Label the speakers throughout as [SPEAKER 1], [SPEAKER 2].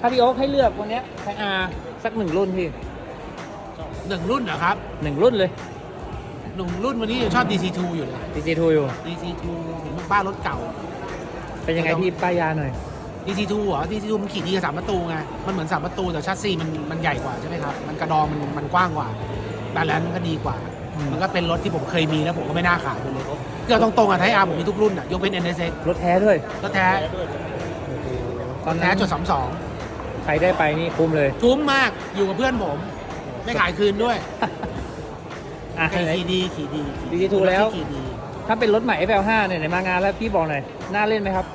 [SPEAKER 1] ถ้าพี่โอ๊คให้เลือกวันเนี้ยไทอาสักหนึ่งรุ่นพี่
[SPEAKER 2] หนึ่งรุ่นนะครับ
[SPEAKER 1] หนึ่งรุ่นเลย
[SPEAKER 2] หนึ่งรุ่นวันนี้ยังชอบ DC2 อยู่เลย
[SPEAKER 1] DC2 อยู่
[SPEAKER 2] DC2 ผมเป็นบ้านรถเก่า
[SPEAKER 1] เป็นยังไงพี่ป้ายยาหน่อย
[SPEAKER 2] DC2 เหรอ DC2 มันขี่ดีกับสามประตูไง มันเหมือนสามประตูแต่ชัสซีมันมันใหญ่กว่าใช่ไหมครับ มันกระดองมันมันกว้างกว่าดันแล้วมันก็ดีกว่า
[SPEAKER 1] อืม
[SPEAKER 2] มันก็เป็นรถที่ผมเคยมีแล้วผมก็ไม่น่าขายไปเลยเกือบตรงๆอะไทอาร์ผมมีทุกรุ่นอะยกเว้น NSX
[SPEAKER 1] รถแท้ด้วย
[SPEAKER 2] รถแท้
[SPEAKER 1] ตอน
[SPEAKER 2] แท้
[SPEAKER 1] นั้น
[SPEAKER 2] จุดสามสอง
[SPEAKER 1] ใครได้ไปนี่คุ้มเลย
[SPEAKER 2] คุ้มมากอยู่กับเพื่อนผม ไม่ขายคืนด้วย
[SPEAKER 1] อะไหน
[SPEAKER 2] ขี่ดีขี่ดี
[SPEAKER 1] DC2 แล้ว
[SPEAKER 2] ขี่ดี
[SPEAKER 1] ถ้าเป็นรถใหม่ FL5 เนี่ยไหนมางานแล้วพี่บอกหน่อยน่าเล่นไหมครับ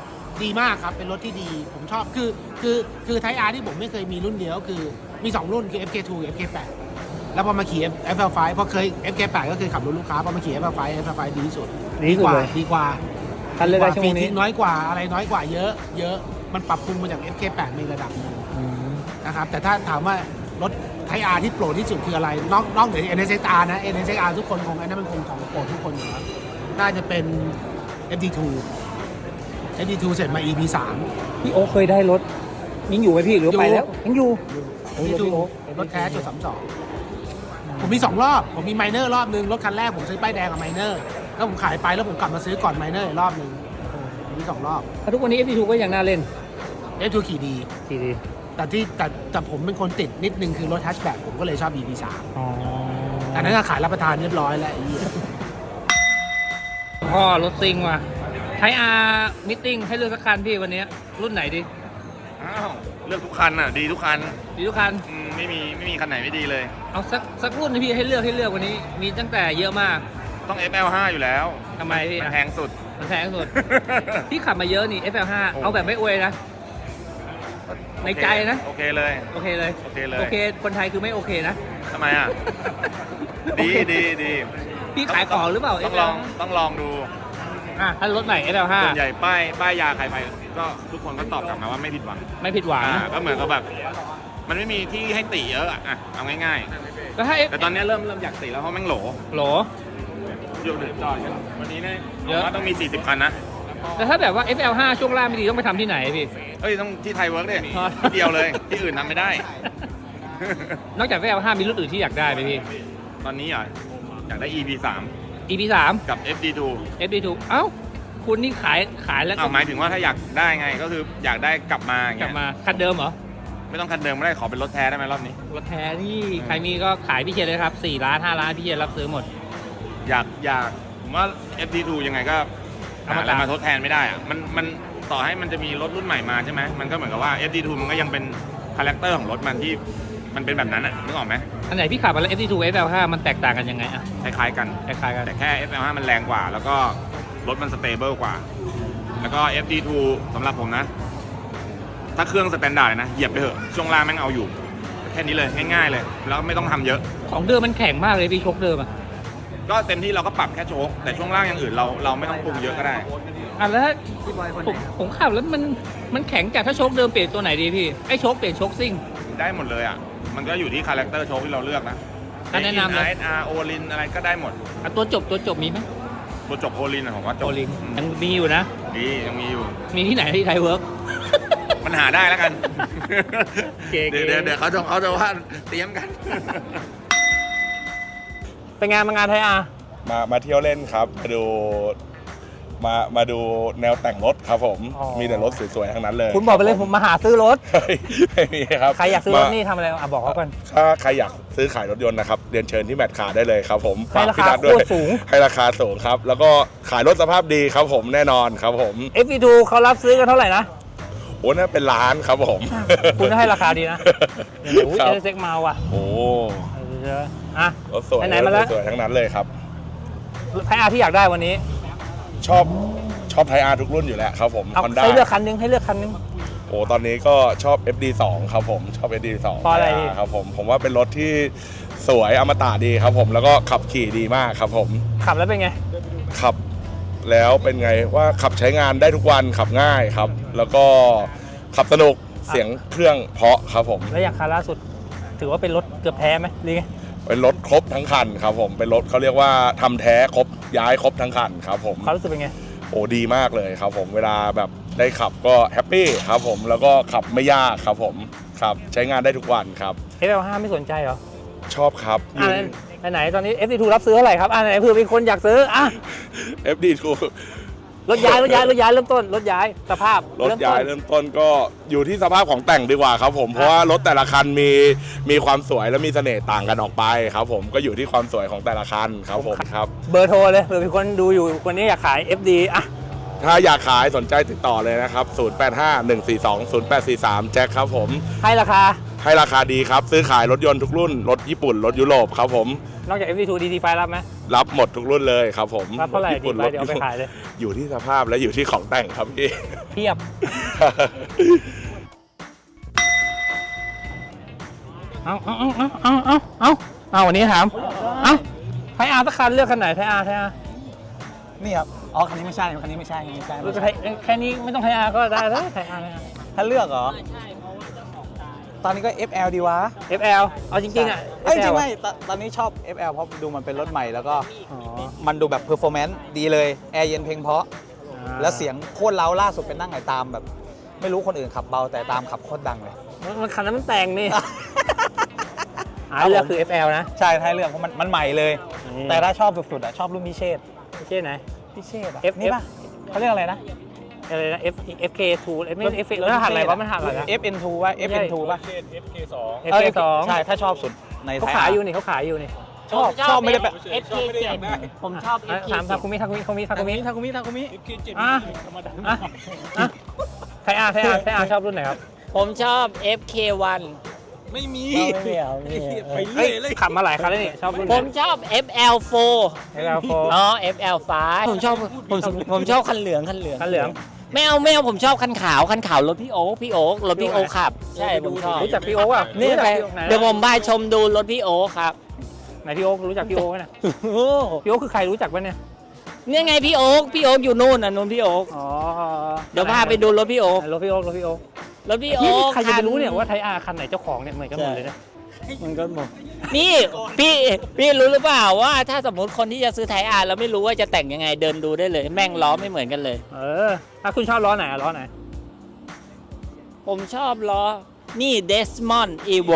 [SPEAKER 2] ดีมากครับเป็นรถที่ดีผมชอบคือคือคือไทอาร์ที่ผมไม่เคยมีรุ่นเดียวก็คือมี 2 รุ่นคือ FK2 กับ FK8 แล้วพอมาขี่ FL5 เพราะเคย FK8 ก็เคยขับรถลูกค้าพอมาขี่ FL5 FL5 ดีที่สุด
[SPEAKER 1] ดีที่สุด
[SPEAKER 2] กว่า
[SPEAKER 1] เลย
[SPEAKER 2] ดีกว่า
[SPEAKER 1] คันเลือกได้ชั่วโมง
[SPEAKER 2] ฟรี
[SPEAKER 1] นี้
[SPEAKER 2] ทิ้งน้อยกว่าอะไรน้อยกว่าเยอะ เยอะมันปรับปรุงมาจาก FK8 ในระดับหนึง
[SPEAKER 1] อืม
[SPEAKER 2] นะครับ แต่ถ้าถามว่ารถไทอาร์ที่โปรดที่สุดคืออะไร นอกนอกเหนือ NSXR นะ NSXR ทุกคนคงอันนั้นมันคงของโปรดทุกคนอยู่แล้วน่าจะเป็น FD2 FD2 เสร็จมา EP3
[SPEAKER 1] พี่โอ๊คเคยได้รถยังอยู่ไหมพี่หรือว่าไปแล้วยังอยู่โอ้ย
[SPEAKER 2] ที่
[SPEAKER 1] รถ
[SPEAKER 2] ดู
[SPEAKER 1] พี่โอ๊ค
[SPEAKER 2] รถแท้จุดสามสองผมมีสองรอบ ผมมีไมเนอร์รอบนึง รถคันแรกผมซื้อป้ายแดงกับไมเนอร์ แล้วผมขายไปแล้วผมกลับมาซื้อก่อนไมเนอร์อีกรอบนึงเออผมมีสองรอบ
[SPEAKER 1] แล้วทุกวันนี้ FT2 ก็ยังน่าเล่น
[SPEAKER 2] เอฟทูขี่ดี
[SPEAKER 1] ทีดี
[SPEAKER 2] แต่ที่แต่แต่ผมเป็นคนติดนิดนึงคือรถแฮชแบ็กผมก็เลยชอบ EP3
[SPEAKER 1] อ๋อ
[SPEAKER 2] แต่นั้นก็ขายรับประทานเรียบร้อยแล้วไอ้เหี้ย
[SPEAKER 1] พ่อรถซิงว่ะไทอาร์มิทติ้งให้เลือกสักคันพี่วันนี้รุ่นไหนดี
[SPEAKER 3] อ้าวเลือกทุกคันอะ ดีทุกคัน
[SPEAKER 1] ดีทุกคัน
[SPEAKER 3] อืมไม่มีไม่มีคันไหนไม่ดีเลย
[SPEAKER 1] เอาสักสักรุ่นนะพี่ให้เลือกให้เลือกวันนี้ มีตั้งแต่เยอะมาก
[SPEAKER 3] ต้อง FL5 อยู่แล้ว
[SPEAKER 1] ทำไมพี่
[SPEAKER 3] มันแพงสุด
[SPEAKER 1] มันแพงสุด พี่ขับมาเยอะนี่ FL5
[SPEAKER 3] โอ้
[SPEAKER 1] เอาแบบไม่อวยนะ ในใจนะ
[SPEAKER 3] โอเคเลย
[SPEAKER 1] โอเคเลย
[SPEAKER 3] โอเคเลย
[SPEAKER 1] โอเค คนไทยคือไม่โอเคนะ
[SPEAKER 3] ทำไมอะ
[SPEAKER 1] โอ
[SPEAKER 3] ดี
[SPEAKER 1] เค
[SPEAKER 3] ดีดี
[SPEAKER 1] พี่ขายของหรือเปล่า
[SPEAKER 3] ต้องลองต้องลองดู
[SPEAKER 1] อะถ้ารถใหม่ FL5
[SPEAKER 3] ส่วนใหญ่ป้ายป้ายยาใครไปก็ทุกคนก็ตอบกลับมาว่าไม่ผิดหวัง
[SPEAKER 1] ไม่ผิดหวัง
[SPEAKER 3] อ่าก็เหมือนกับแบบ มันไม่มีที่ให้ติเยอะอะอะเอาง่าย
[SPEAKER 1] ก็ถ้า
[SPEAKER 3] ๆ
[SPEAKER 1] F
[SPEAKER 3] แต่ตอนนี้เริ่มเริ่มอยากติแล้วเพราะแม่งโหล
[SPEAKER 1] โหล
[SPEAKER 3] อยู่เดือดจอดกันวันนี้เนี่ย
[SPEAKER 1] เยอะ
[SPEAKER 3] ผมว่าต้องมี 40 คันนะ
[SPEAKER 1] แต่ถ้าแบบว่า FL5 ช่วงล่างไม่ดีต้องไปทำที่ไหนพี่
[SPEAKER 3] เอ้ยต้องที่ไทยเวิร์กเนี่ย
[SPEAKER 1] อ๋อ
[SPEAKER 3] ที่เดียวเลยที่อื่นทำไม่ได้
[SPEAKER 1] นอกจาก FL5 มีรุ่นอื่นที่อยากได้ไหมพี่
[SPEAKER 3] ตอนนี้อะอยากได้ EP3
[SPEAKER 1] EP3
[SPEAKER 3] กับ FD2
[SPEAKER 1] FD2 เอ้า คุณนี่ขายขายแล้วก็
[SPEAKER 3] อ้าวหมายถึงว่าถ้าอยากได้ไงก็คืออยากได้กลับมาอย่าง
[SPEAKER 1] กลั
[SPEAKER 3] เงี้
[SPEAKER 1] บ
[SPEAKER 3] ย
[SPEAKER 1] มาคันเดิมเหรอ
[SPEAKER 3] ไม่ต้องคันเดิมไม่ได้ขอเป็นรถแท้ได้ไหมรอบนี้
[SPEAKER 1] รถแท้นี่ใครมีก็ขายพี่เชียร์เลยครับ4ล้าน5ล้านพี่เชียร์รับซื้อหมด
[SPEAKER 3] อยากอยากผมว่า FD2 ยังไงก็
[SPEAKER 1] เอา
[SPEAKER 3] หา
[SPEAKER 1] มา
[SPEAKER 3] อะไร
[SPEAKER 1] ตาม
[SPEAKER 3] มาทดแทนไม่ได้อะมันมันต่อให้มันจะมีรถรุ่นใหม่มาใช่ไหมมันก็เหมือนกับว่า FD2 มันก็ยังเป็นคาแรคเตอร์ของรถมันที่มันเป็นแบบนั้นอะนึกออกไหม
[SPEAKER 1] อันไหนพี่ขับมาแล้ว FD2 FL5 มันแตกต่างกันยังไงอะ
[SPEAKER 3] คล้ายๆกัน
[SPEAKER 1] คล้ายๆกัน
[SPEAKER 3] แต่แค่ FL5 มันแรงกว่า แล้วก็รถมันสเตเบิลกว่า แล้วก็ FD2 สำหรับผมนะ ถ้าเครื่องสแตนดาร์ดเลยนะ เหยียบไปเถอะ ช่วงล่างแม่งเอาอยู่ แค่นี้เลยง่ายๆเลย แล้วไม่ต้องทำเยอะ
[SPEAKER 1] ของเดิมมันแข็งมากเลยพี่ชกเดิมอะ
[SPEAKER 3] ก็เต็มที่เราก็ปรับแค่โชคแต่ช่วงล่างอย่างอื่นเราเราไม่ต้องปรุงเยอะก็ได้
[SPEAKER 1] อะแล้วถ้าผมผมขับแล้วมันมันแข็งจากถ้าชกเดิมเปลี่ยนตัวไหนดีพี่ไอ้ชกเปลี่ยนชกซิ่ง
[SPEAKER 3] ได้หมดเลยอะ มันก็อยู่ที่คาแรคเตอร์โชคที่เราเลือกนะ
[SPEAKER 1] อะแนะนำเลย
[SPEAKER 3] ไออาร์โอลินอะไรก็ได้หมด
[SPEAKER 1] อะตัวจบตัวจบมีไหม
[SPEAKER 3] ตัวจบโอลินอะผมว่าจบ
[SPEAKER 1] โอลิง
[SPEAKER 3] อืม
[SPEAKER 1] ยังมีอยู่นะ
[SPEAKER 3] ดียังมีอยู่
[SPEAKER 1] มีที่ไหนที่ไทยเวิร์ก
[SPEAKER 3] มันหาได้แล้วกัน
[SPEAKER 1] เก๋ๆ
[SPEAKER 3] เดี๋ยวเดี๋ยวเดี๋ยวเขาจะเขาจะว่าเตรียมกัน
[SPEAKER 1] เป็นงานมางานไทยอะ
[SPEAKER 4] มามาเที่ยวเล่นครับมาดูมามาดูแนวแต่งรถครับผม
[SPEAKER 1] อ๋อ
[SPEAKER 4] มีแต่รถสวยๆทั้งนั้นเลย
[SPEAKER 1] คุณบอกไปเลยผมมาหาซื้อรถ
[SPEAKER 4] เฮ้ยไม่มีครับ
[SPEAKER 1] ใครอยากซื้อรถ
[SPEAKER 4] ม
[SPEAKER 1] นี่ทำอะไรอะบอกเขาก่อน
[SPEAKER 4] ถ้าใครอยากซื้อขายรถยนต์นะครับเรียนเชิญที่แมทคาร์ได้เลยครับผม
[SPEAKER 1] ให้ราคา
[SPEAKER 4] ฝกพี่นัทด้วย
[SPEAKER 1] โคตรสูง
[SPEAKER 4] ให้ราคาสูงครับ แล้วก็ขายรถสภาพดีครับผมแน่นอนครับผม
[SPEAKER 1] FV2 เขารับซื้อกันเท่าไหร่นะ
[SPEAKER 4] โอ้น่าเป็นล้านครับผม
[SPEAKER 1] คุณให้ราคาดีนะเดี๋ยวอุ้ย
[SPEAKER 4] ครับ
[SPEAKER 1] เอเซ็กมาว่ะ
[SPEAKER 4] โอ้
[SPEAKER 1] เดี๋ยวอะ
[SPEAKER 4] รถสวย
[SPEAKER 1] ไหนๆมาแล้ว
[SPEAKER 4] รถสวยๆทั้งนั้นเลยครับ
[SPEAKER 1] ไทยอาที่อยากได้วันนี้
[SPEAKER 4] ชอบชอบไทอาร์ทุกรุ่นอยู่แล้วครับผม
[SPEAKER 1] เอา
[SPEAKER 4] ฮอนด้า
[SPEAKER 1] ให้เลือกคันนึงให้เลือกคันนึง
[SPEAKER 4] โอ้ตอนนี้ก็ชอบ FD2 ครับผมชอบ FD2
[SPEAKER 1] เพราะอะไรพี่
[SPEAKER 4] ครับผมผมว่าเป็นรถที่สวยอมตะดีครับผมแล้วก็ขับขี่ดีมากครับผม
[SPEAKER 1] ขับแล้วเป็นไง
[SPEAKER 4] ขับแล้วเป็นไงว่าขับใช้งานได้ทุกวันขับง่ายครับ แล้วก็ขับสนุกเสียงเครื่องเพราะครับผม
[SPEAKER 1] แล้วอย่างคันล่าสุด ถือว่าเป็นรถเกือบแท้ไหมหรือไง
[SPEAKER 4] เป็นรถครบทั้งคันครับผมเป็นรถเขาเรียกว่าทำแท้ครบย้ายครบทั้งคันครับผม
[SPEAKER 1] ความรู้สึกเป็นไง
[SPEAKER 4] โอ้ดีมากเลยครับผมเวลาแบบได้ขับก็แฮปปี้ครับผมแล้วก็ขับไม่ยากครับผมครับใช้งานได้ทุกวันครับ
[SPEAKER 1] FL5 ไม่สนใจเหรอ
[SPEAKER 4] ชอบครับ
[SPEAKER 1] อ่าไหนไหนตอนนี้ FD2 รับซื้อเท่าไหร่ครับอ่าไหนเผื่อมีคนอยากซื้ออะ
[SPEAKER 4] FD2
[SPEAKER 1] รถย้ายรถย้ายรถย้ายเริ่มต้นรถย้ายสภาพ
[SPEAKER 4] รถ
[SPEAKER 1] เมต้น
[SPEAKER 4] ย้ายเริ่มต้นก็อยู่ที่สภาพของแต่งดีกว่าครับผมเพราะว่ารถแต่ละคันมีมีความสวยและมีเสน่ห์ต่างกันออกไปครับผมก็อยู่ที่ความสวยของแต่ละคันครับผมครับ
[SPEAKER 1] เบอร์โทรเลยเผื่อมีคนดูอยู่คนนี้อยากขาย FD อะ
[SPEAKER 4] ถ้าอยากขายสนใจติดต่อเลยนะครับ 0851420843 แจ็คครับผม
[SPEAKER 1] ให้ราคา
[SPEAKER 4] ให้ราคาดีครับ ซื้อขายรถยนต์ทุกรุ่น รถญี่ปุ่น รถยุโรปครับผม
[SPEAKER 1] นอกจาก FD2 DT5 รับไหม
[SPEAKER 4] รับหมดทุกรุ่นเลยครับผม
[SPEAKER 1] รับเท่าไหร่
[SPEAKER 4] ถญี่ปุ่น
[SPEAKER 1] ดี
[SPEAKER 4] ร
[SPEAKER 1] ไป
[SPEAKER 4] ถ
[SPEAKER 1] เดี๋ยวเอาไปขายเลย
[SPEAKER 4] อยู่ที่สภาพและอยู่ที่ของแต่งครับพี่
[SPEAKER 1] เทียบ เอาเอาเอาเอาเอาเอาเอาเอาวันนี้ถาม เอาไทยอาร์สักคันเลือกคันไหนไทยอาร์ไทยอาร์
[SPEAKER 5] นี่ครับ อ๋อคันนี้ไม่ใช่คันนี้ไม่ใช่คันนี้ไม่ใช่
[SPEAKER 1] เลือกไทยแค่นี้ไม่ต้องไทยอาร์ก็ได้แล้วไทยอาร์
[SPEAKER 5] ถ้าเลือกเหรอตอนนี้ก็ FL ดีวะ
[SPEAKER 1] FL เอาจริงๆอะ
[SPEAKER 5] เอ้ยจริ
[SPEAKER 1] FL
[SPEAKER 5] งไหมตอนตอนนี้ชอบ FL เพราะดูมันเป็นรถใหม่แล้วก็
[SPEAKER 1] อ๋อ
[SPEAKER 5] มันดูแบบ performance ดีเลย แอร์เย็นเพลงเพราะ
[SPEAKER 1] อ่า
[SPEAKER 5] แล้วเสียงโคตรเล้าล่าสุดเป็นนั่งไหนตามแบบ ไม่รู้คนอื่นขับเบาแต่ตามขับโคตรดังเลย
[SPEAKER 1] มันมันคันนั้นมันแต่งนี่ อ่าเลือกคือ FL นะ
[SPEAKER 5] ใช่ถ้าให้เลือกเพราะมันมันใหม่เลย
[SPEAKER 1] นี่
[SPEAKER 5] แต่ถ้าชอบสุดๆอะชอบรุ่นพิเชษ
[SPEAKER 1] ไม่ใช่ไหน
[SPEAKER 5] พิเชษอะ
[SPEAKER 1] F
[SPEAKER 5] นี่ป่ะเขาเรียกอะไรนะ
[SPEAKER 1] อะไรนะ F FK2 ไม่ F แล้วหันอะไรวะมันหันอะไรนะ
[SPEAKER 5] FN2 ป่ะ FN2 ป่ะ
[SPEAKER 1] FK2
[SPEAKER 5] ใช่ ถ้าชอบสุดใน
[SPEAKER 1] เขา
[SPEAKER 5] ไทย
[SPEAKER 1] ขายอยู่นี่เขาขายอยู่นี่
[SPEAKER 5] ชอบชอบไม่ได้แบบ
[SPEAKER 6] FK7 ผมชอบ
[SPEAKER 1] อะ
[SPEAKER 6] FK7
[SPEAKER 1] ถามทาคุมิทาคุมิทาคุมิทาคุมิ
[SPEAKER 5] ทาคุมิทาคุมิ
[SPEAKER 1] อะอะอะไทยอาร์ไทยอาร์ไทยอาร์ชอบรุ่นไหนครับ
[SPEAKER 6] ผมชอบ FK1
[SPEAKER 5] ไม่มี
[SPEAKER 1] ไม่เอาไปเรื่อยขับมาหลายคันแล้วนี่ชอบรุ่นไห
[SPEAKER 6] ผ
[SPEAKER 1] น
[SPEAKER 6] มชอบ FL4
[SPEAKER 1] FL4
[SPEAKER 6] อ๋อ FL5 ผมชอบผมผมชอบคันเหลืองคันเหลือง
[SPEAKER 1] คันเหลือง
[SPEAKER 6] ไม่เอาไม่เอาผมชอบคันขาวคันขาวรถพี่โอ๊คพี่โอ๊ครถพี่โอ๊คขับ ใช่ผมชอบ
[SPEAKER 1] รู้จักพี่โอ๊กอะ
[SPEAKER 6] นี่
[SPEAKER 1] รู้จัก
[SPEAKER 6] ไป
[SPEAKER 1] พี่โอ๊คไหน
[SPEAKER 6] เดี๋ยวผมพาชมดูรถพี่โอ๊คครับ
[SPEAKER 1] ไหนพี่โอ๊กรู้จักพี่โอ๊กไหมเนี่ย
[SPEAKER 6] โอ้
[SPEAKER 1] พี่โอ๊กคือใครรู้จักปะเนี่ย
[SPEAKER 6] เนี่ยไงพี่โอ๊คพี่โอ๊คอยู่นู่นน่ะนู่นพี่โอ๊ค
[SPEAKER 1] อ๋อ
[SPEAKER 6] เดี๋ยวพาไปดูรถพี่โอ๊ค
[SPEAKER 1] ไหนรถพี่โอ๊กรถพี่โอ๊ก
[SPEAKER 6] รถพี่
[SPEAKER 1] นี่
[SPEAKER 6] โอ๊ค
[SPEAKER 1] ใครจะไปรู้เนี่ยว่าไทยอาร์คันไหนเจ้าของเนี่ยเหมือนกันหมดเลยนะ
[SPEAKER 6] มันก็หมดนี่พี่พี่รู้หรือเปล่าว่าถ้าสมมติคนที่จะซื้อไทยอาร์แล้วไม่รู้ว่าจะแต่งยังไงเดินดูได้เลย แม่งล้อไม่เหมือนกันเลย
[SPEAKER 1] เออถ้าคุณชอบล้อไหนอะล้อไหน
[SPEAKER 6] ผมชอบล้อนี่เดสมอนอีโว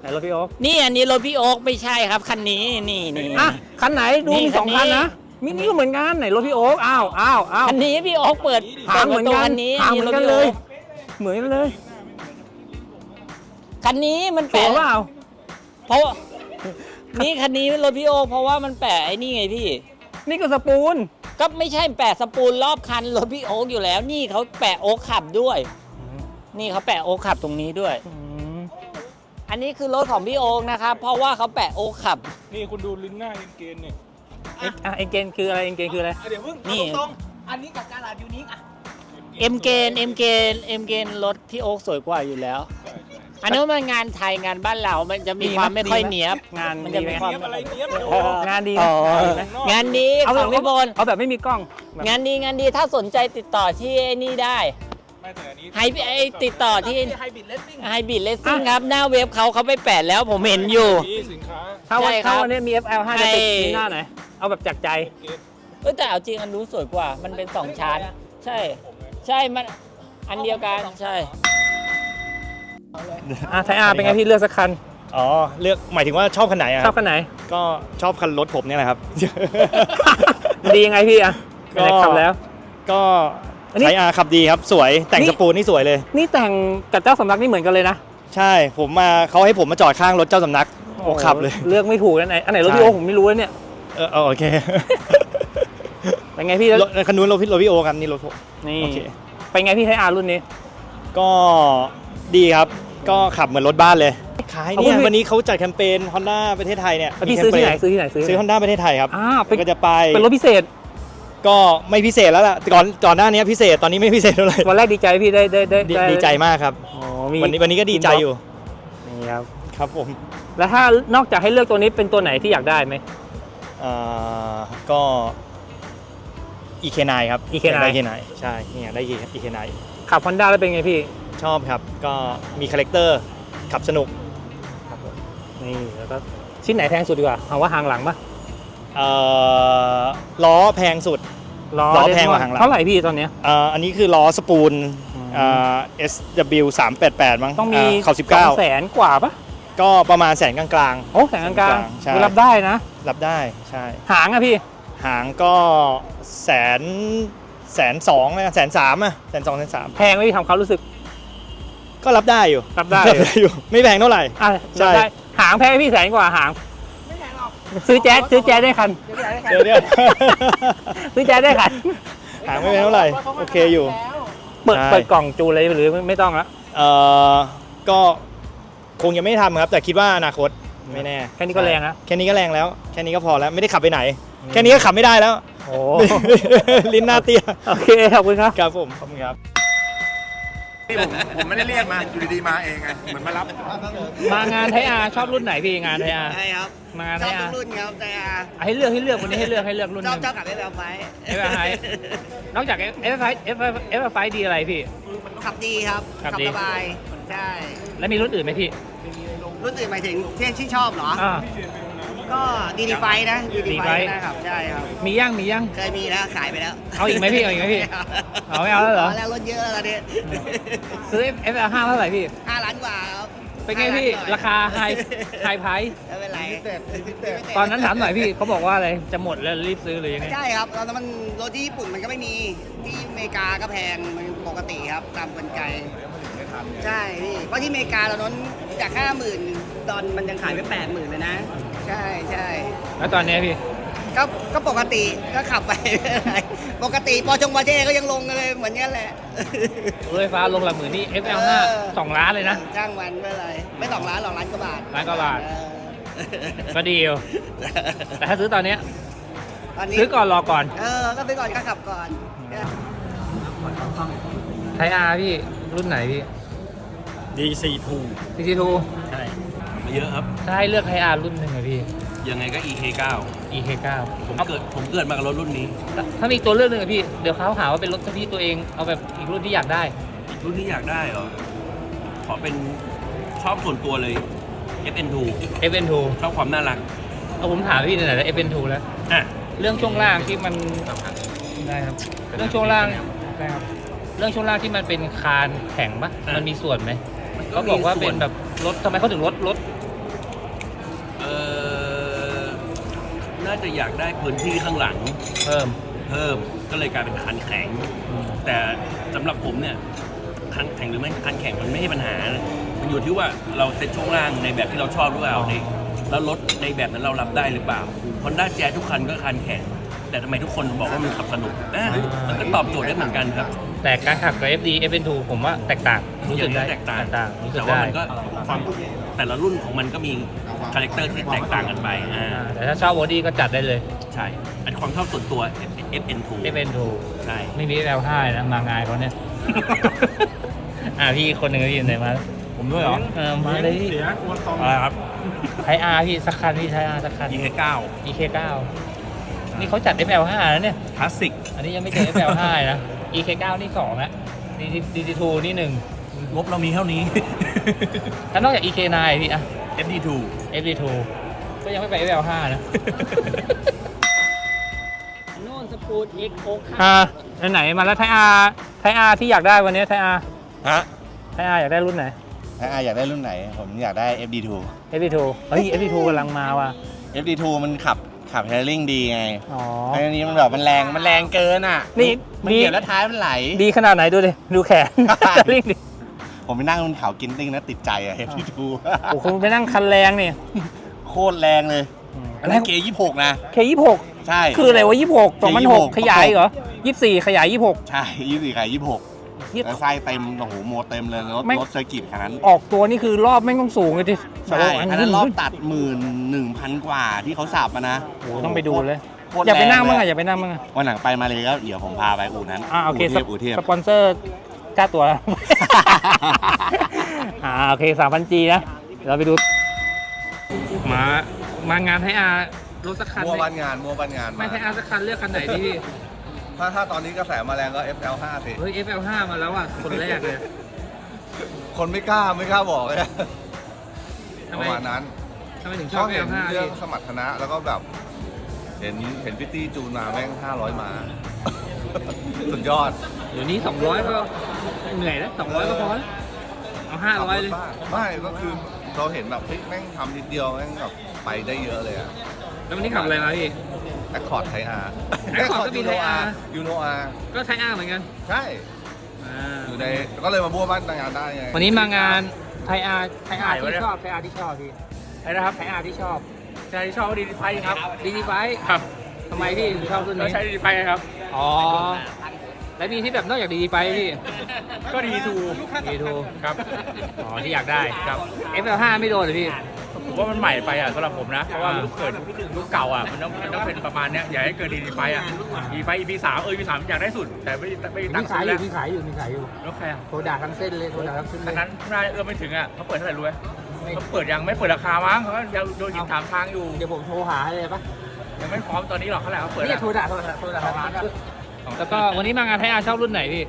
[SPEAKER 1] ไหนรถพี่โอ๊ก
[SPEAKER 6] นี่อันนี้รถพี่โอ๊คไม่ใช่ครับคันนี้นี่นี่
[SPEAKER 1] อะคันไหนดู
[SPEAKER 6] นี่
[SPEAKER 1] มีสอง
[SPEAKER 6] คั
[SPEAKER 1] คั
[SPEAKER 6] น
[SPEAKER 1] น
[SPEAKER 6] นี้
[SPEAKER 1] นะ มินี่ก็เหมือนกันไหนรถพี่โอ๊กอ้าวอ้าวอ้าว
[SPEAKER 6] คันนี้พี่โอ๊คเปิด
[SPEAKER 1] หางเหมือนกัน
[SPEAKER 6] คันนี้
[SPEAKER 1] หางเหมือนกันเลย เหมือนกันเลย
[SPEAKER 6] คันนี้มัน
[SPEAKER 1] ตัว
[SPEAKER 6] แปะ
[SPEAKER 1] เปล่า
[SPEAKER 6] เพราะว่านี่คันนี้รถพี่โอ๊คเพราะว่ามันแปะไอ้นี่ไงพี่
[SPEAKER 1] นี่ก็สปูน
[SPEAKER 6] ก็ไม่ใช่แปะสปูลรอบคันรถพี่โอ๊คอยู่แล้ว นี่เขาแปะโอ๊คขับด้วย นี่เขาแปะโอ๊คขับตรงนี้ด้วยอันนี้คือรถของพี่โอ๊คนะครับเพราะว่าเขาแปะโอ๊คขับ
[SPEAKER 7] นี่คุณดูลิ้นหน้าเอ็นเกนเนี่ย
[SPEAKER 1] เอ็งอะเอ็งเกนคืออะไรเอ็งเกนคืออะไร
[SPEAKER 7] เดี๋ยวเพิ่ง
[SPEAKER 6] นี่
[SPEAKER 5] ตรงอันนี้กับการาดยูนิคอะ
[SPEAKER 6] เอ็มเกนเอ็มเกนเอ็มเกนรถพี่โอ๊คสวยกว่าอยู่แล้ว อันนี้นมันงานไทยงานบ้านเรา มันจะมีความไม่ค่อยเนียบ
[SPEAKER 1] งาน
[SPEAKER 6] มัน
[SPEAKER 1] ดี
[SPEAKER 6] จะ
[SPEAKER 1] ไหม
[SPEAKER 6] มีความ
[SPEAKER 7] อะไรเนี้ยมัน
[SPEAKER 1] อ๋องานดี
[SPEAKER 6] อ๋
[SPEAKER 1] นะ
[SPEAKER 6] อ
[SPEAKER 1] ดีไหม
[SPEAKER 6] งานดี
[SPEAKER 1] เอา
[SPEAKER 6] ข
[SPEAKER 1] แบบ
[SPEAKER 6] องพี่บอล
[SPEAKER 1] เอาแบบไม่มีกล้องแบบ
[SPEAKER 6] งานดีงานดีถ้าสนใจติดต่อที่ไอ้นี่ได้
[SPEAKER 7] ไม่แต่อันนี้
[SPEAKER 6] ไฮไอติดต่อที่
[SPEAKER 5] ไฮบริดเลสซิ่ง
[SPEAKER 6] ไฮบิดเลสซิ่งครับ หน้าเว็บเขาเขาไปแปะแล้วผมเห็นอยู่
[SPEAKER 7] นี่สินค้า
[SPEAKER 1] ถ้าวัน
[SPEAKER 6] ใช่ครับ
[SPEAKER 1] ถ้าวันนี้มี FL5 จะติด
[SPEAKER 6] ให้
[SPEAKER 1] ที่หน้าไหน เอาแบบจากใจ
[SPEAKER 6] เออแต่เอาจริงอันนู้นสวยกว่า มันเป็นสองชั้น ใช่ใช่มันอันเดียวกันใช่
[SPEAKER 1] อะไทยอาร์เป็นไงพี่เลือกสักคัน
[SPEAKER 7] อ๋อ เลือกหมายถึงว่าชอบคันไหนอะ
[SPEAKER 1] ชอบคันไหน
[SPEAKER 7] ก็ชอบคันรถผมเนี่ยแหละครับ
[SPEAKER 1] ดียังไงพี่อะ
[SPEAKER 7] ก็
[SPEAKER 1] ไหนขับแล้ว
[SPEAKER 7] ก็
[SPEAKER 1] อันนี้
[SPEAKER 7] ใช้อาขับดีครับ สวยแต่ง
[SPEAKER 1] นี่
[SPEAKER 7] สปูนนี่สวยเลย
[SPEAKER 1] นี่แต่งกับเจ้าสำนักนี่เหมือนกันเลยนะ
[SPEAKER 7] ใช่ผมมาเขาให้ผมมาจอดข้างรถเจ้าสำนักโอ้ขับเลย
[SPEAKER 1] เลือกไม่ถูกอันไหนอันไหนรถ
[SPEAKER 7] ใช่
[SPEAKER 1] พี่โอผมไม่รู้เลยเนี่ย
[SPEAKER 7] เออเอาโอเค
[SPEAKER 1] เป็นไงพี่
[SPEAKER 7] รถคันนู้นรถพี่รถพี่โอครับนี่รถผม
[SPEAKER 1] นี่
[SPEAKER 7] โอเค
[SPEAKER 1] เป็นไงพี่ไทยอาร์รุ่นนี้
[SPEAKER 7] ก็ดีครับ ก็ขับเหมือนรถบ้านเลยขายเนี่ย
[SPEAKER 1] เอาคุณ
[SPEAKER 7] วันนี้เขาจัดแคมเปญ Honda ประเทศไทยเนี่ย
[SPEAKER 1] แล้วพี่ซื้อที่ไหนซื้อที่ไหนซื้อ
[SPEAKER 7] ซื้อ Honda ประเทศไทยครับ
[SPEAKER 1] อ้าวเป็น
[SPEAKER 7] ก็จะไป
[SPEAKER 1] เป็นรถพิเศษ
[SPEAKER 7] ก็ไม่พิเศษแล้วล่ะก่อนก่อนหน้านี้พิเศษตอนนี้ไม่พิเศษเท่าไหร่
[SPEAKER 1] วันแรกดีใจพี่ได้ได้ได้
[SPEAKER 7] ดี
[SPEAKER 1] ได้
[SPEAKER 7] ดีใจมากครับ
[SPEAKER 1] อ๋อมี
[SPEAKER 7] วันนี้วันนี้ก็ดีใจอยู่
[SPEAKER 1] นี่ครับ
[SPEAKER 7] ครับผม
[SPEAKER 1] แล้วถ้านอกจากให้เลือกตัวนี้เป็นตัวไหนที่อยากได้ไหม
[SPEAKER 7] อ่าก็ EK9 ครับ
[SPEAKER 1] EK9
[SPEAKER 7] ได้ EK9 ใช่เนี่ยได้ EK9
[SPEAKER 1] ขับฮอนด้าแล้วเป็นไงพี่
[SPEAKER 7] ชอบครับ ก็มีคาแรคเตอร์ขับสนุก
[SPEAKER 1] นี่แล้วก็ชิ้นไหนแพงสุดดีกว่าเอาว่าหางหลังปะ
[SPEAKER 7] เอ่อล้อแพงสุด
[SPEAKER 1] ล้อ
[SPEAKER 7] ล้อ
[SPEAKER 1] เด
[SPEAKER 7] แพงกว่า
[SPEAKER 1] มอน
[SPEAKER 7] หางหลัง
[SPEAKER 1] เท่าไหร่พี่ตอนเนี้ย
[SPEAKER 7] เอ่ออันนี้คือล้อสปูลเอ่อ SW 388มั้ง
[SPEAKER 1] ต้องมี
[SPEAKER 7] เขา
[SPEAKER 1] สองแส
[SPEAKER 7] 19
[SPEAKER 1] นกว่าปะ
[SPEAKER 7] ก็ประมาณแสนกลาง
[SPEAKER 1] โอ้แสนกลาง
[SPEAKER 7] ใช่
[SPEAKER 1] ๆรับได้นะ
[SPEAKER 7] ๆ รับได้ใช่
[SPEAKER 1] หางอะพี่
[SPEAKER 7] หางก็แสนแสนสองนะแสนสามอะแสนสองแสนสาม
[SPEAKER 1] แพงไหมพี่ทำเขามรู้สึก
[SPEAKER 7] ก็รับได้อยู่
[SPEAKER 1] รับได้อยู่
[SPEAKER 7] อยู่ ไม่แพงเท่าไหร่
[SPEAKER 1] อะ
[SPEAKER 7] ใช่
[SPEAKER 1] รับได้ หางแพงไหมพี่แสนกว่าหาง ซื้อแจ๊สซื้อแจ๊สได้คัน
[SPEAKER 7] เดี๋ยวเดี๋ยว
[SPEAKER 1] ซื้อแจ๊สได้คัน
[SPEAKER 7] หางไม่แพงเท่าไหร่ โอเคอยู่
[SPEAKER 1] เปิด
[SPEAKER 7] ใช่
[SPEAKER 1] เปิดกล่องจูนเลยหรือไม่ไม่ต้องละ
[SPEAKER 7] เอ่อก็คงยังไม่ทำครับ แต่คิดว่าอนาคตไม่แน่
[SPEAKER 1] แค่นี้ก็แรงนะ
[SPEAKER 7] แค่นี้ก็แรงแล้ว แค่นี้ก็พอแล้ว ไม่ได้ขับไปไหนแค่นี้ก็ขับไม่ได้แล้ว
[SPEAKER 1] โอ้
[SPEAKER 7] ลิ้นหน้าเตี้ย
[SPEAKER 1] โอเคขอบคุณครับ
[SPEAKER 7] ครับผม ขอบคุณครับ
[SPEAKER 3] นี่ผมผมไม่ได้เรียกมาอยู่ดีๆมาเองไงเหมือนมารับ
[SPEAKER 1] มางานไทยอาร์ชอบรุ่นไหนพี่งานไทยอาร์
[SPEAKER 8] ใช่ครับ
[SPEAKER 1] มางาน
[SPEAKER 8] ช
[SPEAKER 1] ไท
[SPEAKER 8] อบ
[SPEAKER 1] ยอา
[SPEAKER 8] ทุ
[SPEAKER 1] ร์
[SPEAKER 8] กรุ่นครับแต่
[SPEAKER 1] อะให้เลือกให้เลือกวันนี้ให้เลือกให้เลือกรุ่นห
[SPEAKER 8] ชอบ
[SPEAKER 1] นึง
[SPEAKER 8] ชอบกับเอฟเอลไฟ
[SPEAKER 1] FL High นอกจากเอฟไฟเอฟเอฟไฟดีอะไรพี่
[SPEAKER 8] ขับดีครับ
[SPEAKER 1] ขับดี
[SPEAKER 8] สบาย ใช่
[SPEAKER 1] แล้วมีรุ่นอื่นไหมพี่
[SPEAKER 8] รุ่นอื่นหมายถึงที่ที่ชอบเหรอ
[SPEAKER 1] อ่า
[SPEAKER 8] ก็ดีดีไฟนะดีดีไฟ
[SPEAKER 1] DD5
[SPEAKER 8] นะครับใช่ครับ
[SPEAKER 1] มีย่างมีย่าง
[SPEAKER 8] เคยมีแล้วขายไปแล้ว
[SPEAKER 1] เอาอีกไหมพี่เอาอีกไหมพี่เอาไม่เอาแล้วเหรอ
[SPEAKER 8] แล้วรถเยอะแล้วตอนนี้
[SPEAKER 1] ซื้อ F L ห้าเท่าไหร่พี่
[SPEAKER 8] ห้าล้านกว่าครับ
[SPEAKER 1] เป็นไงพี่
[SPEAKER 8] ห้ล้นกว่
[SPEAKER 1] ราคาไฮไฮไพรส์
[SPEAKER 8] ไม่เป็นไร
[SPEAKER 1] ตอนนั้นถามหน่อยพี่เขาบอกว่าอะไร จะหมดแล้วรีบซื้อหรือยังไง
[SPEAKER 8] ใช่ครับตอนนั้นมันรถที่ญี่ปุ่นมันก็ไม่มีที่อเมริกาก็แพงมันปกติครับตามกลไก ใช่พี่เพราะที่อเมริกาตอนนั้นจากห้าหมื่นตอนมันยังขายไปแปดหมื่นเลยนะ ใช่ใช่
[SPEAKER 1] แล้วตอนเนี้ยพี่
[SPEAKER 8] ก็ก็ปกติก็ขับไปไม่เป็นไรปกติปอจงปอเช่ก็ยังลงกันเลยเหมือนกันแหละ
[SPEAKER 1] รถไฟฟ้าลงหลักหมื่นนี่ F L ห้าสองล้านเลยนะ
[SPEAKER 8] จ้างมันไม่เป็นไรไม่สองล้านหรอกล้านกว่าบาท
[SPEAKER 1] ล้านกว่าบาท
[SPEAKER 8] เออ
[SPEAKER 1] ก็ดีอยู่แต่ถ้าซื้อตอนเนี้ย
[SPEAKER 8] ตอนนี้
[SPEAKER 1] ซื้อก่อนรอก่อน
[SPEAKER 8] เออก็ซื้อก่อนก็ขับก่อน
[SPEAKER 1] ไทยอาร์พี่รุ่นไหนพี่
[SPEAKER 7] DC2
[SPEAKER 1] CC2
[SPEAKER 9] ใช่มา เยอะครับ
[SPEAKER 1] ถ้าให้เลือกไทยอาร์รุ่นหนึ่งอะพี่
[SPEAKER 9] ยังไงก็ EK9
[SPEAKER 1] EK9
[SPEAKER 9] ผมเกิดผมเกิดมากับรถรุ่นนี้
[SPEAKER 1] ถ้าถ้ามีตัวเลือกหนึ่งอะพี่ เดี๋ยวเขาหาว่าเป็นรถที่ตัวเอง เอาแบบอีกรุ่นที่อยากได้
[SPEAKER 9] อีกรุ่นที่อยากได้เหรอ ขอเป็นชอบส่วนตัวเลย FN2
[SPEAKER 1] FN2
[SPEAKER 9] ชอบความน่ารัก
[SPEAKER 1] เอาผมถามพี่หน่อยนะ FN2 แล้ว
[SPEAKER 9] อะ
[SPEAKER 1] เรื่องช่วงล่างที่มันได้ครับ เรื่องช่วงล่างได้ครับ เรื่องช่วงล่างที่มันเป็นคานแข็งปะมันมีส่วนไหมเขาบอกว่าเป็นแบบรถทำไมเขาถึงลดลด
[SPEAKER 9] น่าจะอยากได้พื้นที่ข้างหลัง
[SPEAKER 1] เพิ่ม
[SPEAKER 9] เพิ่มก็เลยกลายเป็นคันแข็ง แต่สำหรับผมเนี่ยคันแข็งหรือไม่คันแข็งมันไม่ใช่ปัญหานะมันอยู่ที่ว่าเราเซ็ตช่วงล่างในแบบที่เราชอบหรือเปล่าในแล้วรถในแบบนั้นเรารับได้หรือเปล่าฮอนด้าแจ๊ทุกคันก็คันแข็ง แต่ทำไมทุกคนบอกว่ามันขับสนุกนะมันก็ตอบโจทย์ได้เหมือนกันครับ
[SPEAKER 1] แต่การขับกับ FD FN2 ผมว่าแตกต่างรู้
[SPEAKER 9] อ
[SPEAKER 1] สึ
[SPEAKER 9] ย่ากงนี้
[SPEAKER 1] ได้
[SPEAKER 9] แตกต่าง
[SPEAKER 1] ต่างรู้สึ
[SPEAKER 9] แต่
[SPEAKER 1] ก
[SPEAKER 9] ว่า
[SPEAKER 1] ได้
[SPEAKER 9] มันก็ความแต่ละรุ่นของมันก็มี คาแรคเตอร์ที่แตกต่างกันไปอ่า
[SPEAKER 1] อ่าแต่ถ้าชอบบอดี้ก็จัดได้เลย
[SPEAKER 9] ใช่อันความชอบส่วนตัว FN2
[SPEAKER 1] FN2
[SPEAKER 9] ใช่
[SPEAKER 1] ไม่มี L5 นะมางานเขาเนี่ยอ่าพี่คนหนึ่งพี่อยู่ไหนมา
[SPEAKER 9] ผมด้วยเหรอ
[SPEAKER 1] เออมาเลย
[SPEAKER 9] อะไรครับ
[SPEAKER 1] ไทยอาร์พี่สักคันพี่ไทยอาร์สักคัน
[SPEAKER 9] EK9
[SPEAKER 1] EK9 นี่เขาจัด FL5 แล้วเนี่ย
[SPEAKER 9] คลาสสิก
[SPEAKER 1] อันนี้ยังไม่เจอ FL5 นะ EK9 นี่สองแล้ว DT2 นี่หนึ่ง
[SPEAKER 9] งบเรามีเท่านี้
[SPEAKER 1] ถ้านอกจาก EK9 พี่อะ
[SPEAKER 9] FD2
[SPEAKER 1] FD2 ก็ยังไม่ไป FL5 นะ
[SPEAKER 6] โน่นสปูดเอ็กโอ๊ค
[SPEAKER 1] อ่าไหนๆมาแล้วไทยอาร์ไทยอาร์ที่อยากได้วันนี้ไทยอาร์
[SPEAKER 10] ฮะ
[SPEAKER 1] ไทยอาร์อยากได้รุ่นไหน
[SPEAKER 10] ถ้าอาอยากได้รุ่นไหน ผมอยากได้ FD2
[SPEAKER 1] FD2 เฮ้ย FD2 กำลังมาว่ะ
[SPEAKER 10] FD2 มันขับขับเฮลิ่งดีไง
[SPEAKER 1] อ๋อ
[SPEAKER 10] ไอ้อันนี้มันแบบมันแรงมันแรงเกินอะ
[SPEAKER 1] นี่
[SPEAKER 10] มัน
[SPEAKER 1] ดี
[SPEAKER 10] เหยียบแล้วท้ายมันไหล
[SPEAKER 1] ดีขนาดไหนดูดิ ดูแขน ลิงดิ
[SPEAKER 10] ผมไปนั่งบนเขากินติ้งนะติดใจอะ FD2
[SPEAKER 1] โอ้คุณไปนั่งคันแรงนี่
[SPEAKER 10] โคตรแรงเลยอันนั้นเกย์ยี่หกนะ
[SPEAKER 1] เคยี่หก
[SPEAKER 10] ใช่
[SPEAKER 1] คืออะไรวะยี่หกสองพันหก
[SPEAKER 10] 26
[SPEAKER 1] ขยายเหรอยี่สี่ขยายยี่หก
[SPEAKER 10] ใช่ยี่สี่ขายยี่หกแล้วไส้เต็มโอ้โหโมเต็มเลยรถ
[SPEAKER 1] ไม่
[SPEAKER 10] รถเซอร์กิตขนาดนั้น
[SPEAKER 1] ออกตัวนี่คือรอบไม่งต้องสูงเลยดิ
[SPEAKER 10] ใช่อันนั้นรอบตัดหมื่นหนึ่งพันกว่าที่เขาสับมานะ
[SPEAKER 1] โอ้โหต้องไปดูเลย
[SPEAKER 10] โคตร
[SPEAKER 1] อย่าไปนั่ง
[SPEAKER 10] แร
[SPEAKER 1] มั้าง
[SPEAKER 10] เล
[SPEAKER 1] อะอย่าไปนั่งมั้างอะ
[SPEAKER 10] วันหลังไปมาเลยก็เดี๋ยวผมพาไปอู่นั้น
[SPEAKER 1] อ่าโอเค
[SPEAKER 10] อู่เทพอู่เทพ
[SPEAKER 1] สปอนเซอร์ กล้าตัวอ่าโอเคสามพันจีนะเดี๋ยวเราไปดู มามางานให้อารถสักคัน
[SPEAKER 11] มัว
[SPEAKER 1] ไหม
[SPEAKER 11] บ้านงานมัวบ้านงาน
[SPEAKER 1] ไม่ให้อาสักคันเลือกคันไหนดีพี่
[SPEAKER 11] ถ้าถ้าตอนนี้กระแสมาแรงก็ FL5 สิ
[SPEAKER 1] เฮ้ย FL5 มาแล้วอะคนแรกเลย
[SPEAKER 11] คนไม่กล้าไม่กล้าบอกเลย
[SPEAKER 1] ทำ
[SPEAKER 11] ป
[SPEAKER 1] ไม
[SPEAKER 11] ระมาณนั้น
[SPEAKER 1] ทำไมถึงช
[SPEAKER 11] ช
[SPEAKER 1] อ
[SPEAKER 11] อ
[SPEAKER 1] บบ
[SPEAKER 11] เห็น
[SPEAKER 1] FL5
[SPEAKER 11] เรื่อง
[SPEAKER 1] พี่
[SPEAKER 11] สมรรถนะแล้วก็แบบ เห็นเห็นพี่ตี้จูนมาแม่ง 500 มา สุดยอด
[SPEAKER 1] เดี๋ยวนี้ 200ก็ เหนื่อยแล้ว200ก็พอแล้วเอา500เลย
[SPEAKER 11] ไม่ก็คือเราเห็นแบบเฮ้ยแม่งทำนิดเดียวแม่งแบบไปได้เยอะเลยอะ
[SPEAKER 1] แล้ววันนี้ขับอะไรมาพี่
[SPEAKER 11] แอคคอร์ดไทอาร์
[SPEAKER 1] Accord ก็มี Thai R
[SPEAKER 11] ยูโนอาร์
[SPEAKER 1] ก็ใช้อ้างเหมือนกัน
[SPEAKER 11] ใช่
[SPEAKER 1] อ่า
[SPEAKER 11] อยู่ในก็เลยมาบ้วบ้านงานได้ไง
[SPEAKER 1] วันนี้มางานไทยอาร์ไทยอาร์ที่ชอบไทยอาร์ที่ชอบพี่ไทยนะครับไทยอาร์ที่ชอบไทยที่ชอบดีดีไฟครับดีดีไฟครับทำไมพี่ถึงชอบรุ่นนี้ ใช้ดีดีไฟครับ อ๋อ แล้วมีที่แบบนอกจากดีดีไฟพี่ ก็ดีทูดีทูครับอ๋อที่อยากได้ครับ F5 ไม่โดนเลยพี่
[SPEAKER 12] ผมว่ามันใหม่ไปอะสำหรับผมนะ เพราะว่าลูกเกิดลูกเก่าอะมันต้องมันต้องเป็นประมาณเนี้ยอย่าให้เกิดดีดีไฟอะดีไฟ EP สามเออ EP สามอยากได้สุด แต่ไม่ไม่ตั้
[SPEAKER 1] มี
[SPEAKER 12] ง
[SPEAKER 1] ขายอ
[SPEAKER 12] แล้
[SPEAKER 1] ยู่
[SPEAKER 12] ว
[SPEAKER 1] มีขายอยู่มีขายอยู่
[SPEAKER 12] รถใครอะ
[SPEAKER 1] โทรด่าทั้งเส้นเลยโทรด่าทั้งเส้นเล
[SPEAKER 12] คัน
[SPEAKER 1] ย
[SPEAKER 12] นั้นน่าเออไม่ถึงอะเขาเปิดเท่าไหร่รู้ไหมเขาเปิดยังไม่เปิดราคามั้งเขายังโดนหินถามทางอยู่
[SPEAKER 1] เดี๋ยวผมโทรหาให้เลยปะ
[SPEAKER 12] ยังไม่พร้อมตอนนี้หรอกเขาแหละเขาเปิด
[SPEAKER 1] นี่
[SPEAKER 12] อะ
[SPEAKER 1] โทรด่าโทรด่าโทรด่าทั้งร้านแล้วก็วันนี้มางานไทยอาร์ชอบรุ่นไหนพี่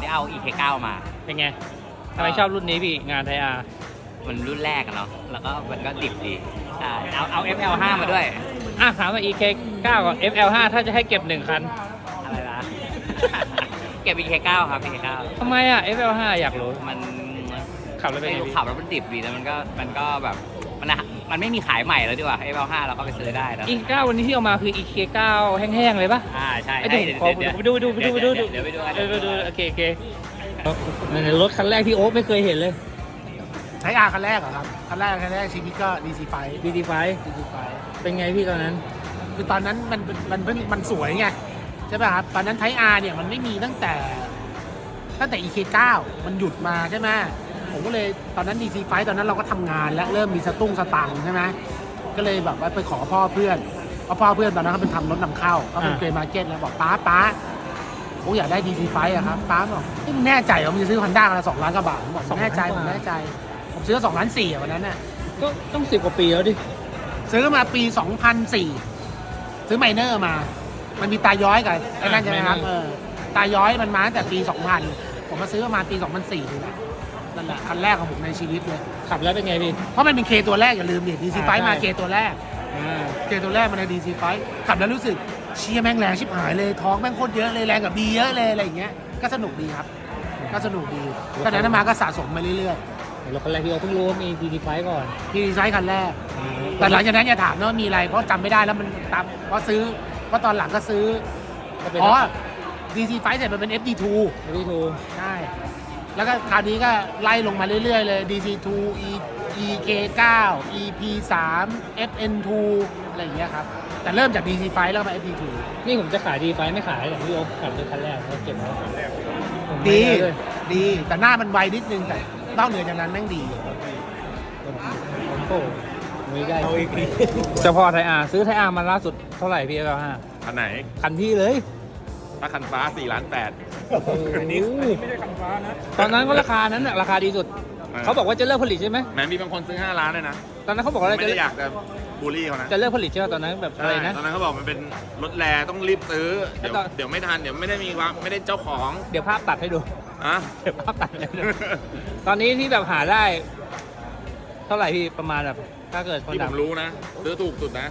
[SPEAKER 6] วันนี้เอา EK9 มา
[SPEAKER 1] เป็นไงทำไมชอบรุ่นนี้พี่งานไทยอาร์
[SPEAKER 6] มันรุ่นแรกอะเนาะ แล้วก็มันก็ดิบดีใช่เอาเอา FL5 มาด้วย
[SPEAKER 1] อะถามว่า EK 9 กับ FL5 ถ้าจะให้เก็บหนึ่งคัน
[SPEAKER 6] อะไรนะ เก็บ EK9 ครับ EK9
[SPEAKER 1] ทำไมอะ FL5 อยากรู้
[SPEAKER 6] มัน
[SPEAKER 1] ขับแล้วเป็น
[SPEAKER 6] ไม่
[SPEAKER 1] ไง
[SPEAKER 6] รู้
[SPEAKER 1] พี่
[SPEAKER 6] ขับแล้วมันดิบดีแต่มันก็มันก็แบบมันอะ มันไม่มีขายใหม่แล้วดีกว่า FL5 เราก็ไปซื้อได้นะ
[SPEAKER 1] อีก9วันนี้ที่เอามาคือ EK 9แห้งๆเลยปะ
[SPEAKER 6] อ่าใช่
[SPEAKER 1] ไอ้เดี๋ยวขอไปดูไปดูไปดูไปดู
[SPEAKER 6] เดี๋ยวไปดูกัน
[SPEAKER 1] เออไปดูโอเคโอเคในรถคันแรกที่โอ๊คไม่เคยเห็นเลย
[SPEAKER 2] ไทอาร์คันแรกเหรอครับ คันแรกคันแรกชีวิตก็ดีซีไฟ
[SPEAKER 1] DT5
[SPEAKER 2] ดีซีไฟ
[SPEAKER 1] เป็นไงพี่ตอนนั้น
[SPEAKER 2] คือตอนนั้นมันมันมันมันสวยไงใช่ป่ะครับ ตอนนั้นไทอาร์เนี่ยมันไม่มีตั้งแต่ ตั้งแต่ EK9 มันหยุดมาใช่ไหม ผมก็เลยตอนนั้น DC5 ตอนนั้นเราก็ทำงานแล้วเริ่มมีสตุ้งสตังค์ใช่ไหมก็เลยแบบว่าไปขอพ่อเพื่อนเพราะพ่อเพื่อนตอนนั้นเขาเป็นทำรถนำเข้าเขาเป็น
[SPEAKER 1] อ่า
[SPEAKER 2] เกรย์มาร์เก็ตแล้วบอกป้าป้าผมอยากได้ DC5 อะครับป้าบอกนี่มึงแน่ใจเหรอมึงจะซื้อฮอนด้าละสองล้านกว่าบาทผมบอกผมแน่ใจผมแน่ใจ ผมซื้อสองล้านสี่อะวันนั้นน่ะ
[SPEAKER 1] ก็ต้องสิบกว่าปีแล้วดิ
[SPEAKER 2] ซื้อมาปี2004ซื้อไมเนอร์มา มันมีตาย้อยกับไอ้นั่นใช่ไหมครับ
[SPEAKER 1] ไมเน
[SPEAKER 2] เอ
[SPEAKER 1] อร์
[SPEAKER 2] อตาย้อยมันมาตั้งแต่ปี2000ผมมาซื้อประมาณปี2004นี่แหละ นั่นแหละคันแรกของผมในชีวิตเลย
[SPEAKER 1] ขับแล้วเป็นไงพี่
[SPEAKER 2] เพราะมันเป็นเคตัวแรกอย่าลืมดิดีซีไฟ
[SPEAKER 1] อ่าใช่
[SPEAKER 2] มาเคตัวแรก
[SPEAKER 1] อ่า
[SPEAKER 2] เคตัวแรกมันในดีซีไฟขับแล้วรู้สึกเชียร์แม่งแรงชิบหายเลยท้องแม่งโคตรเยอะเลยแรงกับบีเยอะเลยอะไรอย่างเงี้ยก็สนุกดีครับ ก็สนุกดีก็นั้นมาก็สะสมมาเรื่อย
[SPEAKER 1] รถคันแรกที่โอ๊คเพิ่งรู้ว่ามี DT5 ก่อน
[SPEAKER 2] ๆดีซีไฟคันแรก แต่หลังจากนั้นอย่าถามนะว่ามีอะไรเพราะจำไม่ได้แล้วมันตามเพราะซื้อเพราะตอนหลังก็ซื้อ
[SPEAKER 1] ก็เป็น
[SPEAKER 2] อ๋อ DC5 เสร็จมันเป็น FD2
[SPEAKER 1] ดีทู
[SPEAKER 2] ใช่ แล้วก็คราวนี้ก็ไล่ลงมาเรื่อยๆเลย DC2 E EK9 EP3 FN2 อะไรอย่างเงี้ยครับ แต่เริ่มจาก DC5 แล้วมา FD2
[SPEAKER 1] นี่ผมจะขายดีไฟไม่ขายอย่างพี่โอ๊คขับรถคันแรกเขาเก็บไว้ผมไม่
[SPEAKER 2] ดี
[SPEAKER 1] เอาเลย
[SPEAKER 2] ดีแต่หน้ามันไวนิดนึงแต่นอกเหนือจากนั้นแม่งดี
[SPEAKER 1] โอ้โหไม่ได้เจ้าพ่อไทยอาร์ซื้อไทยอาร์มาล่าสุดเท่าไหร่พี่เอลห้า
[SPEAKER 3] คันไหน
[SPEAKER 1] คันที่เลย
[SPEAKER 3] ถ้าคันฟ้า4ล้าน8
[SPEAKER 1] อันนี้ไม่ใช่คันฟ้านะตอนนั้นก็ราคานั้นน่ะราคาดีสุด เขาบอกว่าจะเลิกผลิตใช่ไหม
[SPEAKER 3] แม้มีบางคนซื้อ 5 ล้านเลยนะ
[SPEAKER 1] ตอนนั้นเขาบอกว่า
[SPEAKER 3] ไม่
[SPEAKER 1] จะ
[SPEAKER 3] ได้อยากจะบูลลี่เขานะ
[SPEAKER 1] จะเลิกผลิตใช่ไหมตอนนั้นแบบอะไร
[SPEAKER 3] ใช่
[SPEAKER 1] นะ
[SPEAKER 3] ตอนนั้นเขาบอกมันเป็นรถแรต้องรีบซื้อ เดี๋ยว
[SPEAKER 1] แล้วตอน
[SPEAKER 3] เดี๋ยวไม่ทัน เดี๋ยวไม่ได้มีความไม่ได้เจ้าของ
[SPEAKER 1] เดี๋ยวภาพตัดให้ดู
[SPEAKER 3] อะ
[SPEAKER 1] เดี๋ยวภาพตัดให้ดู ตอนนี้ที่แบบหาได้ เท่าไหร่พี่ประมาณแบบ ถ้าเกิดคน
[SPEAKER 3] ที่
[SPEAKER 1] ดั
[SPEAKER 3] ผ
[SPEAKER 1] ง
[SPEAKER 3] มรู้นะ ซื้อถูกสุดนะ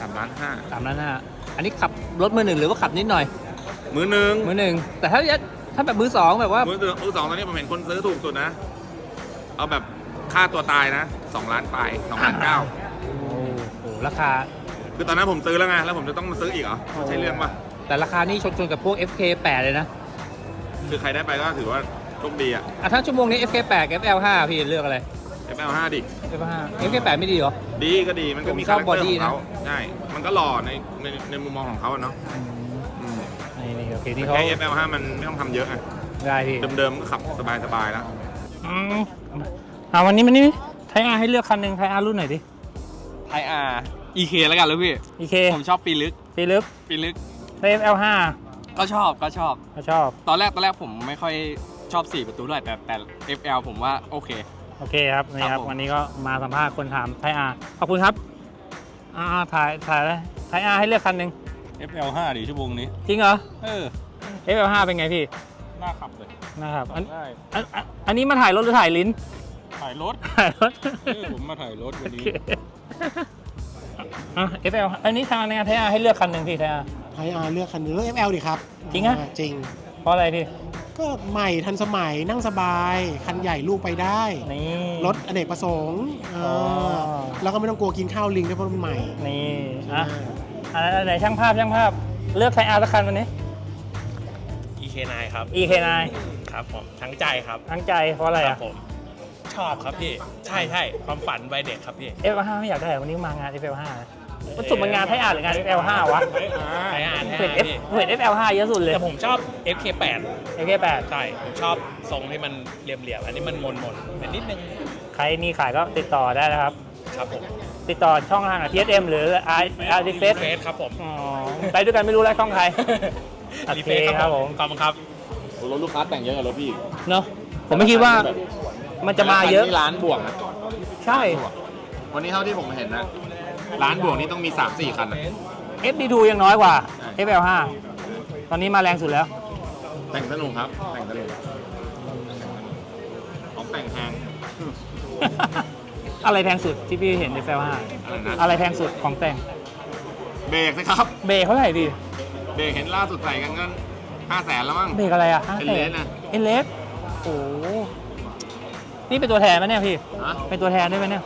[SPEAKER 3] สามล้านห้า
[SPEAKER 1] สามล้านห้าอันนี้ขับรถมือหนึ่งหรือว่าขับนิดหน่อย
[SPEAKER 3] มือหนึ่ง
[SPEAKER 1] มือหนึ่งแต่ถ้าจะถ้าแบบมือสองแบบว่า
[SPEAKER 3] มือหนึ่งมือสองตอนนี้ผมเห็นคนซื้อถูกสุดนะ เอาแบบค่าตัวตายนะสองล้านปลายสองล้านเก้า
[SPEAKER 1] โอ้โหราคา
[SPEAKER 3] คือตอนนั้นผมซื้อแล้วไงแล้วผมจะต้องมาซื้ออีกเหรอใช่เรื่องปะ
[SPEAKER 1] แต่ราคานี่ชนชนกับพวก FK8 เลยนะ
[SPEAKER 3] คือใครได้ไปก็ถือว่าโชคดีอะ
[SPEAKER 1] อะถ้าชั่วโมงนี้ FK8 กับ FL5 พี่เลือกอะไร
[SPEAKER 3] FL5 ดิ
[SPEAKER 1] FL5 FK8 ไม่ดีเหรอ
[SPEAKER 3] ดีก็ดีมันก็มี
[SPEAKER 1] ผมชอบ
[SPEAKER 3] คาแรคเตอร์
[SPEAKER 1] body
[SPEAKER 3] ของเขา
[SPEAKER 1] นะ
[SPEAKER 3] ใช่มันก็หล่อในในในมุมมองของเขาอะเนาะอืม
[SPEAKER 1] นี่นี่โอเคนี่เขา
[SPEAKER 3] แค่ FL5 มันไม่ต้องทำเยอะอะ
[SPEAKER 1] ได้พี่
[SPEAKER 3] เดิมๆก็ขับสบายๆแล้ว
[SPEAKER 1] อืมอ่าวันนี้มันนี่ไทยอาร์ให้เลือกคันหนึ่งไทยอาร์รุ่นไหนดิ
[SPEAKER 12] ไทยอาร์ EK แล้วกันลูกพี่
[SPEAKER 1] EK
[SPEAKER 12] ผมชอบปีลึก
[SPEAKER 1] ปีลึก
[SPEAKER 12] ปีลึก
[SPEAKER 1] แล้ว FL5
[SPEAKER 12] ก็ชอบก็ชอบ
[SPEAKER 1] ก็ชอบ
[SPEAKER 12] ตอนแรกตอนแรกผมไม่ค่อยชอบ4ประตูด้วยแต่แต่ FL ผมว่าโอเค
[SPEAKER 1] โอเคครับนี่ค
[SPEAKER 12] ครั
[SPEAKER 1] รับบ
[SPEAKER 12] ผม
[SPEAKER 1] วันนี้ก็มาสัมภาษณ์คนถามไทยอาร์ขอบคุณครับอ่าถ่ายถ่ายเลยไทยอาร์ให้เลือกคันหนึ่ง
[SPEAKER 12] FL 5 ดิชั่วโมงนี้
[SPEAKER 1] จริงเหรอ
[SPEAKER 12] เออ
[SPEAKER 1] FL5 เป็นไงพี่
[SPEAKER 12] น่าขับเลย
[SPEAKER 1] นะครับอัน
[SPEAKER 12] ได้
[SPEAKER 1] อันอันอันนี้มาถ่ายรถหรือถ่ายลิ้น
[SPEAKER 12] ถ่ายรถ
[SPEAKER 1] ถ่ายรถ
[SPEAKER 12] ผมมาถ่ายรถวัน
[SPEAKER 1] โอ
[SPEAKER 12] นี้
[SPEAKER 1] เคอะ FL อันนี้ทางงานไทยอาให้เลือกคันหนึ่งพี่ไทยอา
[SPEAKER 2] ไทยอาเลือกคันนี้เลือก FL ดิครับ
[SPEAKER 1] จริงอะ
[SPEAKER 2] จริง
[SPEAKER 1] เพราะอะไรพี่
[SPEAKER 2] ก็ใหม่ทันสมัยนั่งสบาย คันใหญ่ลูกไปได้
[SPEAKER 1] นี่
[SPEAKER 2] รถอเนกประสงค์เออ
[SPEAKER 1] อ
[SPEAKER 2] แล้วก็ไม่ต้องกลัวกินข้าวลิงด้วยเพราะมันใหม่
[SPEAKER 1] นี่อะ อันไหนช่างภาพช่างภาพ เลือกไทยอาสักคันวันนี้
[SPEAKER 13] EK9 ครับ
[SPEAKER 1] EK9
[SPEAKER 13] ครับผมทั้งใจครับ
[SPEAKER 1] ทั้งใจเพราะอะไร
[SPEAKER 13] ครั
[SPEAKER 1] อะ
[SPEAKER 13] บผม ชอบครับพี่ ใช่ใช่ความฝันวัยเด็กครับพี่
[SPEAKER 1] F5 ไม่อยากได้วันนี้มางาน FL5 นะมันสุดมันงานไทยอาหรืองาน FL5 วะ
[SPEAKER 13] ไทยอาร์
[SPEAKER 1] เห็น
[SPEAKER 13] ไท
[SPEAKER 1] F
[SPEAKER 13] ยอาร์พี่
[SPEAKER 1] เห็น FL5 เยอะสุดเลย
[SPEAKER 13] แต่ผมชอบ FK8
[SPEAKER 1] FK8
[SPEAKER 13] ใช่ผมชอบทรงที่มันเหลี่ยมๆอันนี้มันมนมนๆเป็นนิดนึง
[SPEAKER 1] ใครมีขายก็ติดต่อได้นะครับ
[SPEAKER 13] ครับผม
[SPEAKER 1] ติดต่อช่องทางอะ TSM หรือ R R D
[SPEAKER 13] รี
[SPEAKER 1] Face
[SPEAKER 13] เฟสครับผม
[SPEAKER 1] อ๋อไปด้วยกันไม่รู้แล้วช่องใคร โอ
[SPEAKER 13] รี
[SPEAKER 1] เค
[SPEAKER 13] เฟส
[SPEAKER 1] ครับผม
[SPEAKER 13] ขอบคุณครับ
[SPEAKER 3] รถลูกค้าแต่งเยอะกว่ารถพี่
[SPEAKER 1] เนาะผมไม่คิดว่ามันจะมาเยอะ
[SPEAKER 3] ที่ร้านบวกนะ
[SPEAKER 1] ใช่
[SPEAKER 3] วันนี้เท่าที่ผมเห็นนะ ร้านบวกนี่ต้องมี 3 4 คันนะ
[SPEAKER 1] FD2 ยังน้อยกว่า FL5 ตอนนี้มาแรงสุดแล้ว
[SPEAKER 3] แต่งสนุกครับ แต่งสนุกของแต่งแพง
[SPEAKER 1] อะไรแพงสุดที่พี่เห็นใน FL5
[SPEAKER 3] อะไรนะ
[SPEAKER 1] อะไรแพงสุดของแต่ง
[SPEAKER 3] เบรกนะครับ
[SPEAKER 1] เบรกเท่าไหร่ดิ
[SPEAKER 3] เบรกเห็นล่าสุดใส่กันก็ห้าแสนแล้วมั้ง
[SPEAKER 1] เบรกอะไรอะห้า
[SPEAKER 3] เอ
[SPEAKER 1] แส
[SPEAKER 3] เล
[SPEAKER 1] น
[SPEAKER 3] สนะ
[SPEAKER 1] เอเลสโอ้โหนี่เป็นตัวแทนไหมเนี่ยพี่
[SPEAKER 3] ฮะ
[SPEAKER 1] เป็นตัวแทนด้วยไหมเนี่ย